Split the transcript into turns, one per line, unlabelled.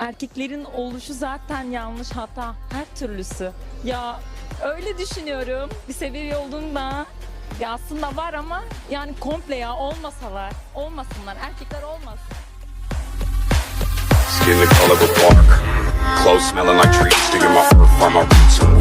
Erkeklerin oluşu zaten yanlış hata her türlüsü. Ya öyle düşünüyorum. Bir sebebi olduğunda ya aslında var ama yani komple ya olmasalar, olmasınlar. Erkekler olmasın.
Skin the color of bark. Clothes smelling like trees. Digging my earth from my roots